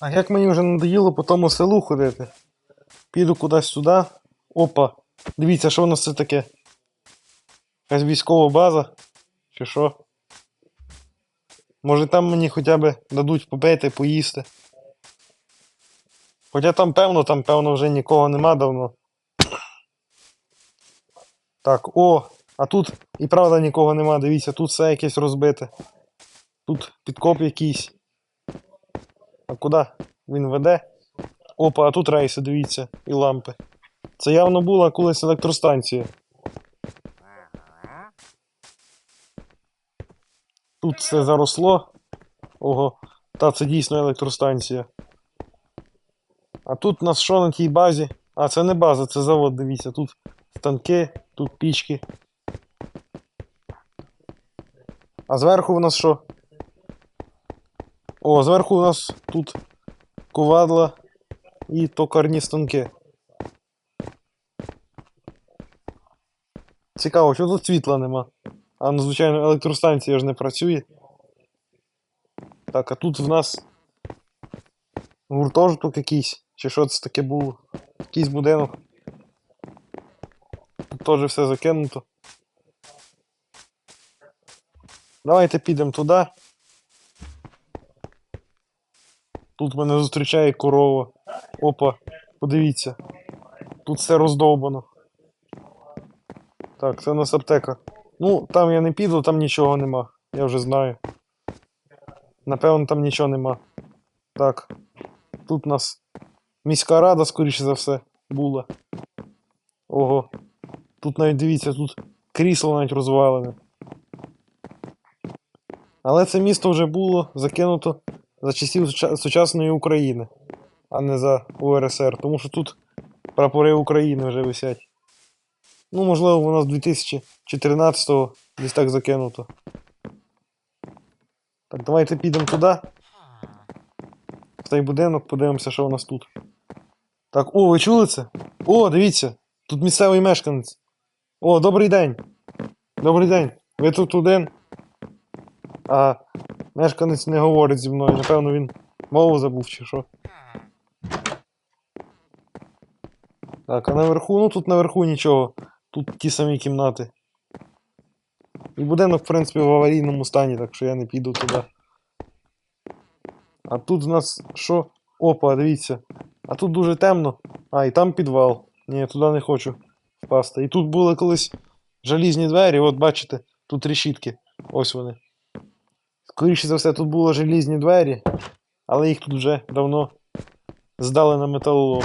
А як мені вже надоїло по тому селу ходити? Піду кудись сюди. Опа. Дивіться, що у нас це таке? Якась військова база? Чи що? Може там мені хоча б дадуть попити, поїсти. Хоча там певно, там певно вже нікого нема давно. Так, о, а тут і правда нікого нема, дивіться, тут все якесь розбите. Тут підкоп якийсь. А куди він веде? Опа, а тут рейси, дивіться, і лампи. Це явно була колись електростанція. Тут все заросло. Ого, та це дійсно електростанція. А тут у нас що на тій базі? А, це не база, це завод, дивіться. Тут станки, тут пічки. А зверху у нас що? О, зверху у нас тут ковадла і токарні станки. Цікаво, що тут світла нема. А ну, звичайно, електростанція ж не працює. Так, а тут в нас гуртожиток якийсь. Чи що це таке було? Якийсь будинок. Тут теж все закинуто. Давайте підемо туди. Тут мене зустрічає корова. Опа, подивіться. Тут все роздовбано. Так, це у нас аптека. Ну, там я не піду, там нічого нема. Я вже знаю. Напевно, там нічого нема. Так. Тут у нас міська рада, скоріше за все, була. Ого. Тут навіть дивіться, тут крісло навіть розвалене. Але це місто вже було закинуто за часів сучасної України, а не за УРСР, тому що тут прапори України вже висять. Ну, можливо, воно з 2014-го десь так закинуто. Так, давайте підемо туди. В той будинок, подивимося, що у нас тут. Так, о, ви чули це? О, дивіться! Тут місцевий мешканець. О, добрий день. Добрий день. Ви тут один? А мешканець не говорить зі мною. Напевно, він мову забув чи що. Так, а наверху, ну тут наверху нічого. Тут ті самі кімнати. І будинок, в принципі, в аварійному стані, так що я не піду туди. А тут в нас що? Опа, дивіться. А тут дуже темно. А, і там підвал. Ні, туди не хочу впасти. І тут були колись желізні двері, от бачите, тут решітки. Ось вони. Скоріше за все, тут були желізні двері, але їх тут вже давно здали на металолом.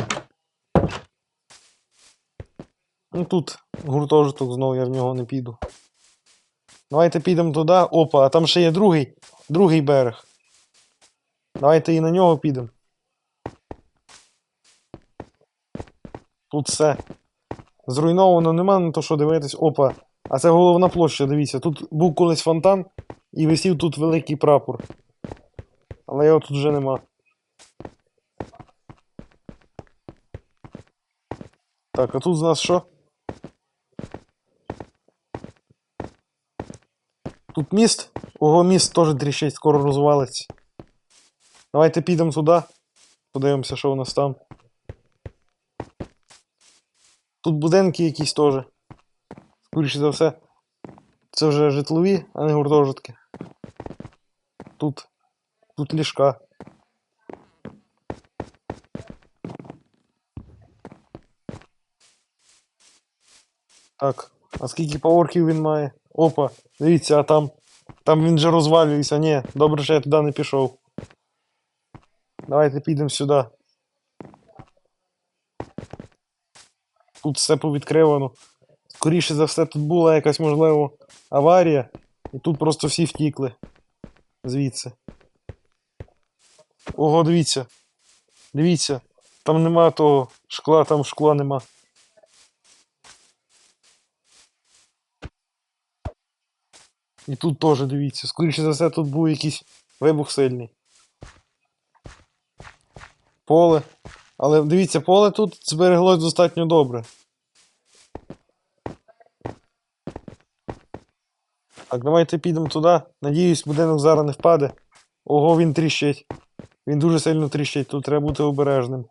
Ну тут гуртожиток знову я в нього не піду. Давайте підемо туди. Опа, а там ще є другий, другий берег. Давайте і на нього підемо. Тут все. Зруйновано нема на то, що дивитись. Опа. А це головна площа, дивіться. Тут був колись фонтан і висів тут великий прапор. Але його тут вже нема. Так, а тут у нас що? Тут міст. Ого, міст теж тріщить, скоро розвалиться. Давайте підемо туди. Подивимося, що у нас там. Тут будинки якісь теж. Скоріше за все. Це вже житлові, а не гуртожитки. Тут. Тут ліжка. Так, а скільки поверхів він має? Опа, дивіться, а там. Там він же розвалюється. Ні, добре, що я туди не пішов. Давайте підемо сюди. Тут все повідкривано. Скоріше за все, тут була якась, можливо, аварія, і тут просто всі втікли. Звідси. Ого, дивіться. Дивіться. Там нема того шкла, там шкла нема. І тут теж дивіться. Скоріше за все, тут був якийсь вибух сильний. Поле. Але дивіться, поле тут збереглось достатньо добре. Так, давайте підемо туди. Надіюсь, будинок зараз не впаде. Ого, він тріщить. Він дуже сильно тріщить, тут треба бути обережним.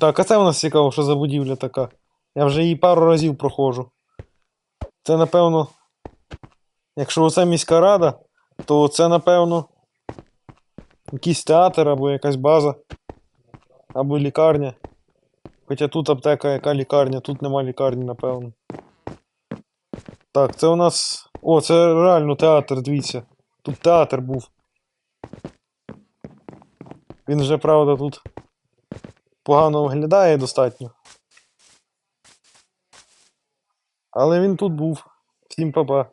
Так, а це у нас цікаво, що за будівля така. Я вже її пару разів проходжу. Це, напевно. Якщо оце міська рада, то це, напевно, якийсь театр або якась база, або лікарня. Хоча тут аптека, яка лікарня, тут нема лікарні, напевно. Так, це у нас. О, це реально театр, дивіться. Тут театр був. Він вже, правда, тут погано виглядає достатньо. Але він тут був. Всім па-па.